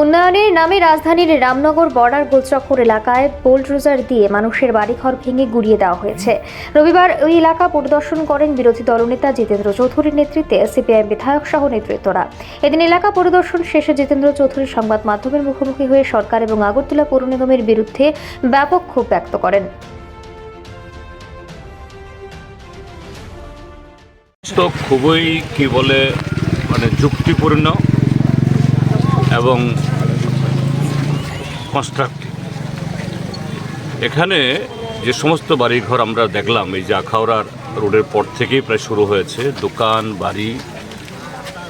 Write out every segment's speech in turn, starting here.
উন্নয়নের নামে রাজধানীর রামনগর বর্ডার গোলচক্কর এলাকায় বোলড্রোজার দিয়ে মানুষের বাড়িঘর ভেঙে গুড়িয়ে দেওয়া হয়েছে। রবিবার ওই এলাকা পরিদর্শন করেন বিরোধী দলনেতা জিতেন্দ্র চৌধুরীর নেতৃত্বে সিপিআই বিধায়ক সহ নেতৃত্বরা। এদিন এলাকা পরিদর্শন শেষে জিতেন্দ্র চৌধুরী সংবাদ মাধ্যমের মুখোমুখি হয়ে সরকার এবং আগরতলা পৌর নিগমের বিরুদ্ধে ব্যাপক ক্ষোভ ব্যক্ত করেন। তো খুবই কি বলে মানে যুক্তিপূর্ণ এবং কনস্ট্রাক্টিভ এখানে যে সমস্ত বাড়িঘর আমরা দেখলাম, এই যে আখাওড়ার রোডের পর থেকেই প্রায় শুরু হয়েছে। দোকান, বাড়ি,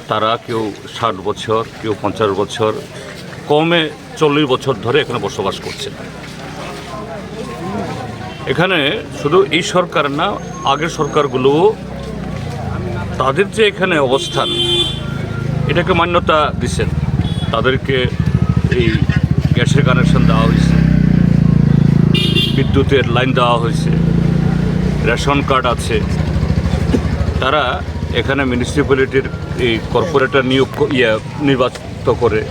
তারা কেউ ষাট বছর, কেউ পঞ্চাশ বছর, কমে চল্লিশ বছর ধরে এখানে বসবাস করছে। এখানে শুধু এই সরকার না, আগের সরকারগুলোও তাদের যে এখানে অবস্থান, এটাকে মান্যতা দিচ্ছেন। তাদেরকে এই গ্যাসের কানেকশন দেওয়া হয়েছে। বিদ্যুতের লাইন দেওয়া হয়েছে। রেশন কার্ড আছে। তারা এখানে মিউনিসিপ্যালিটির এই কর্পোরেটর নিয়োগ ইয়ে নির্বাচিত করে,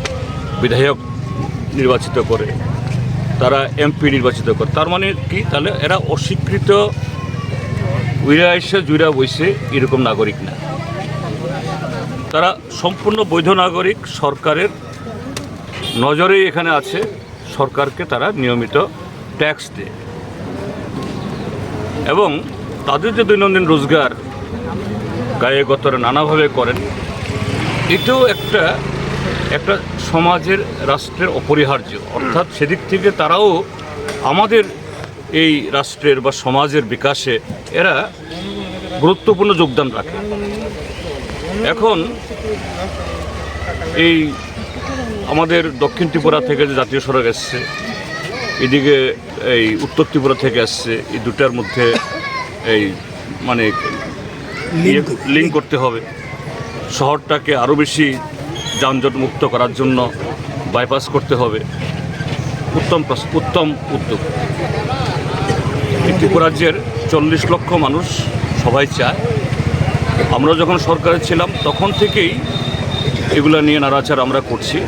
বিধায়ক নির্বাচিত করে, তারা এমপি নির্বাচিত করে। তার মানে কি? তাহলে এরা অস্বীকৃত উইরা এসে জুইরা বইছে এরকম নাগরিক না। তারা সম্পূর্ণ বৈধ নাগরিক সরকারের নজরেই এখানে আছে সরকারকে তারা নিয়মিত ট্যাক্স দেয়। এবং তাদের যে দৈনন্দিন রোজগার গায়ে গতরে নানাভাবে করেন, এটাও একটা একটা সমাজের, রাষ্ট্রের অপরিহার্য। অর্থাৎ সেদিক থেকে তারাও আমাদের এই রাষ্ট্রের বা সমাজের বিকাশে এরা গুরুত্বপূর্ণ যোগদান রাখে। এখন এই আমাদের দক্ষিণ ত্রিপুরা থেকে যে জাতীয় সড়ক এসছে এদিকে এই উত্তর ত্রিপুরা থেকে আসছে এই দুটার মধ্যে এই মানে লিঙ্ক করতে হবে। শহরটাকে আরও বেশি যানজট মুক্ত করার জন্য বাইপাস করতে হবে। উত্তম উত্তম উদ্যোগ। এই ত্রিপুরা রাজ্যের চল্লিশ লক্ষ মানুষ সবাই চায়। আমরা যখন সরকারে ছিলাম তখন থেকেই এগুলো নিয়ে নাড়াচাড়া আমরা করছি।